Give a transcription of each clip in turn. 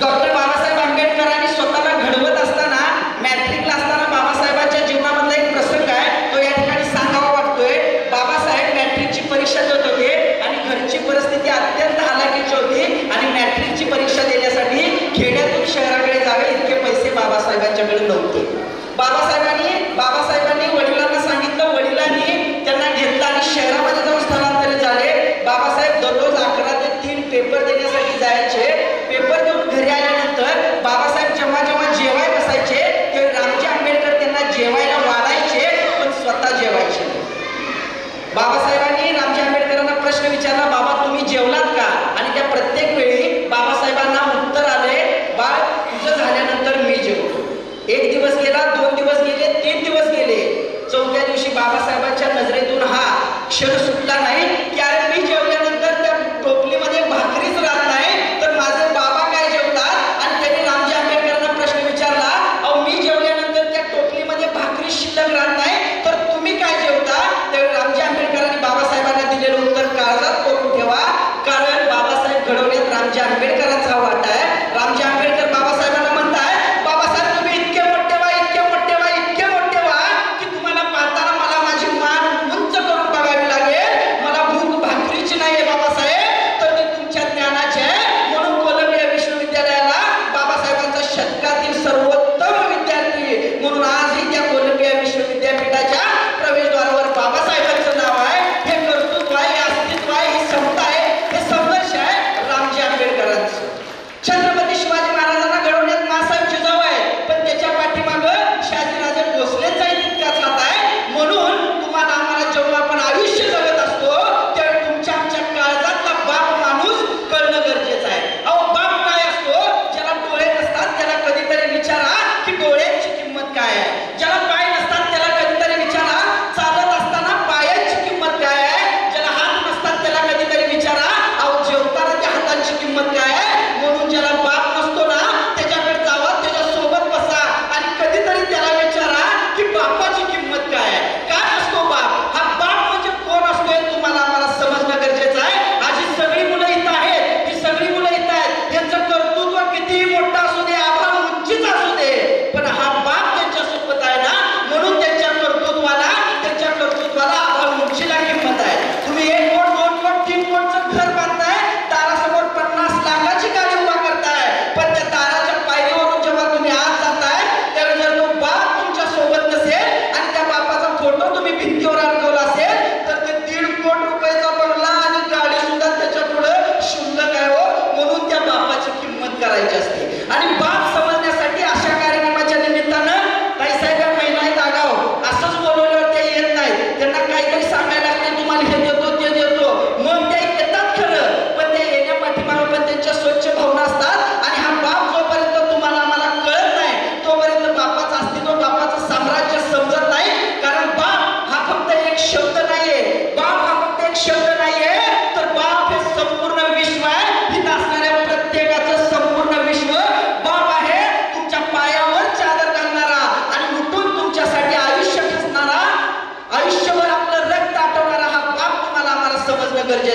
Doctor Jesus.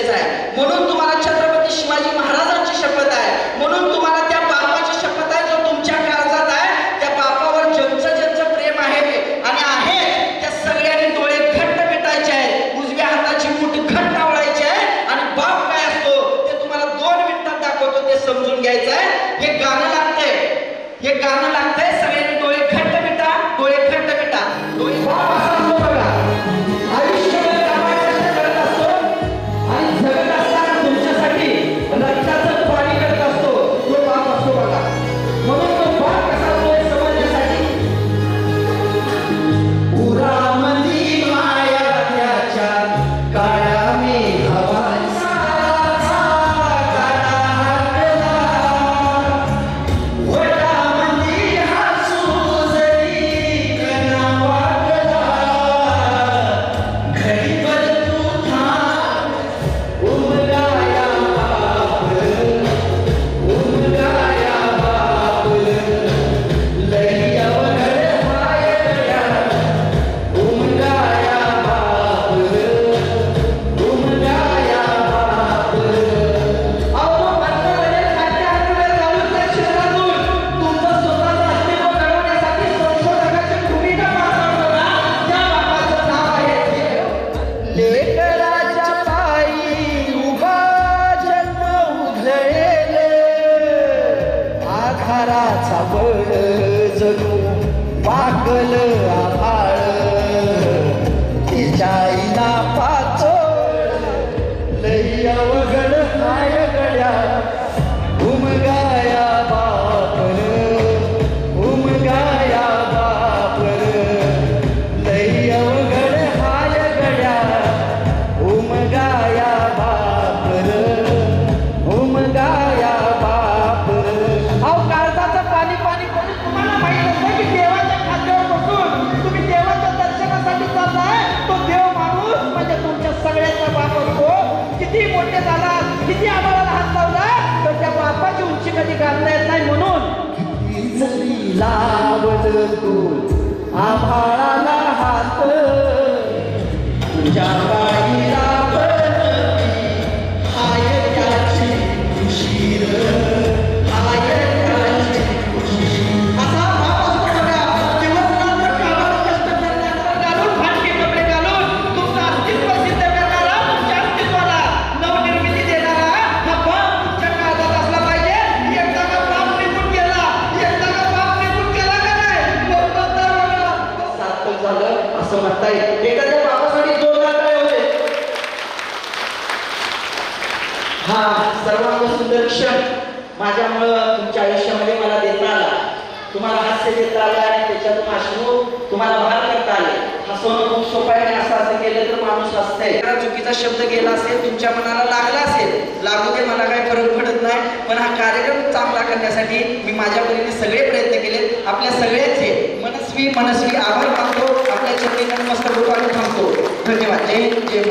गरजेचं आहे. म्हणून तुम्हाला छत्रपती शिवाजी महाराजांची शपथ आहे. म्हणून तुम्हाला त्या शपथ आहे त्या बापावर प्रेम आहे आणि आहे त्या डोळे आहेत. हाताची आवडायची आहे आणि बाप काय असतो ते तुम्हाला दोन दाखवतो ते समजून घ्यायचं आहे. हे गाणं लागतंय. हे गाणं लागतंय. शेखराच्या पायी उभा जन्म उधळेले. आधाराचा बळ जणू पाकल लावल तू सुंदर क्षण माझ्यामुळं तुमच्या आयुष्यामध्ये मला देता आला. तुम्हाला हास्य देता आलं आणि त्याच्यातून अश्रू तुम्हाला भार करता आले. हसवणं खूप सोपं आहे असं असं केलं तर माणूस हसतंय. चुकीचा शब्द गेला असेल तुमच्या मनाला लागला असेल लागू दे मला काही फरक पडत नाही. पण हा कार्यक्रम चांगला करण्यासाठी मी माझ्या परीने सगळे प्रयत्न केले. आपल्या सगळ्याचे मनस्वी मनस्वी आभार मानतो. आपल्या चरणी मस्त होतो आणि थांबतो. धन्यवाद. जय जय